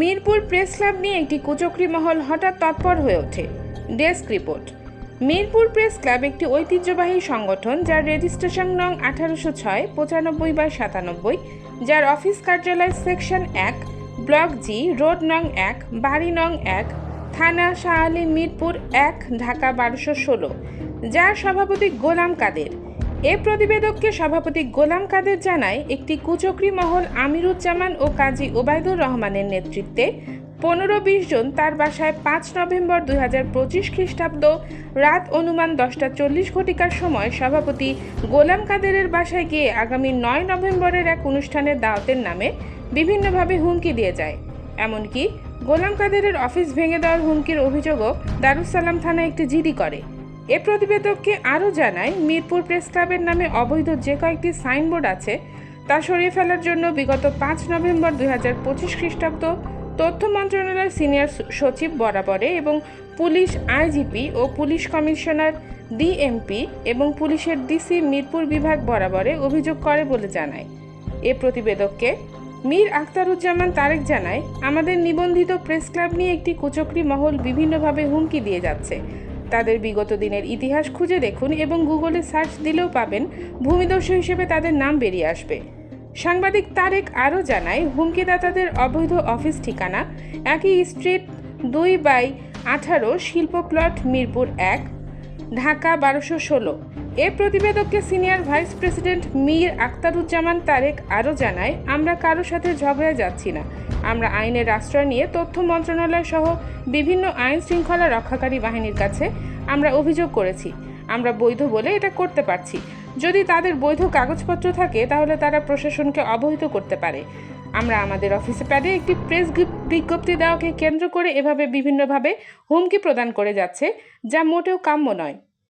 Mirpur press club নিয়ে একটি কুচক্রি মহল হঠাৎ তৎপর হয়ে ওঠে। Desk report. Mirpur press club একটি ঐতিহ্যবাহী সংগঠন যার রেজিস্ট্রেশন নং আঠারোশো ছয়, পঁচানব্বই বাই সাতানব্বই, যার অফিস কার্যালয় সেকশন এক, ব্লক জি, রোড নং এক, বাড়ি নং এক, থানা শাহ আলী মিরপুর এক, ঢাকা বারোশো ষোলো, যার সভাপতি গোলাম কাদের। এ প্রতিবেদককে সভাপতি গোলাম কাদের জানায়, একটি কুচক্রি মহল আমিরুজ্জামান ও কাজী ওবায়দুর রহমানের নেতৃত্বে পনেরো বিশ জন, তার বাসায় পাঁচ নভেম্বর দুই হাজার পঁচিশ খ্রিস্টাব্দ রাত অনুমান দশটা চল্লিশ ঘটিকার সময় সভাপতি গোলাম কাদেরের বাসায় গিয়ে আগামী নয় নভেম্বরের এক অনুষ্ঠানের দাওয়াতের নামে বিভিন্নভাবে হুমকি দিয়ে যায়। এমনকি গোলাম কাদেরের অফিস ভেঙে দেওয়ার হুমকির অভিযোগও দারুসালাম থানায় একটি জিডি করে। এ প্রতিবেদককে আরও জানায়, মিরপুর প্রেস ক্লাবের নামে অবৈধ যে কয়েকটি সাইনবোর্ড আছে, তা সরিয়ে ফেলার জন্য বিগত পাঁচ নভেম্বর দুই হাজার পঁচিশ খ্রিস্টাব্দ তথ্য মন্ত্রণালয়ের সিনিয়র সচিব বরাবরে এবং পুলিশ আইজিপি ও পুলিশ কমিশনার ডিএমপি এবং পুলিশের ডিসি মিরপুর বিভাগ বরাবরে অভিযোগ করে বলে জানায়। এ প্রতিবেদককে মীর আখতারুজ্জামান তারেক জানায়, আমাদের নিবন্ধিত প্রেস ক্লাব নিয়ে একটি কুচক্রি মহল বিভিন্নভাবে হুমকি দিয়ে যাচ্ছে। তাদের বিগত দিনের ইতিহাস খুঁজে দেখুন এবং গুগলে সার্চ দিলেও পাবেন ভূমিদস্যু হিসেবে তাদের নাম বেরিয়ে আসবে। সাংবাদিক তারেক আরও জানায়, হুমকিদাতাদের অবৈধ অফিস ঠিকানা, একই স্ট্রিট দুই বাই আঠারো শিল্প প্লট মিরপুর এক, ঢাকা বারোশো ষোলো। এ প্রতিবেদককে senior vice president Mir Akhtaruzzaman Tarek আরও জানায়, আমরা কারও সাথে ঝগড়ায় যাচ্ছি না। আমরা আইনের আশ্রয় নিয়ে তথ্য মন্ত্রণালয় সহ বিভিন্ন আইন শৃঙ্খলা রক্ষাকারী বাহিনীর কাছে আমরা অভিযোগ করেছি। আমরা বৈধ বলে এটা করতে পারছি। যদি তাদের বৈধ কাগজপত্র থাকে, তাহলে তারা প্রশাসনকে অবহিত করতে পারে। আমরা আমাদের অফিসে প্যাডে একটি প্রেস বিজ্ঞপ্তি দেওয়াকে কেন্দ্র করে এভাবে বিভিন্নভাবে হুমকি প্রদান করে যাচ্ছে, যা মোটেও কাম্য নয়।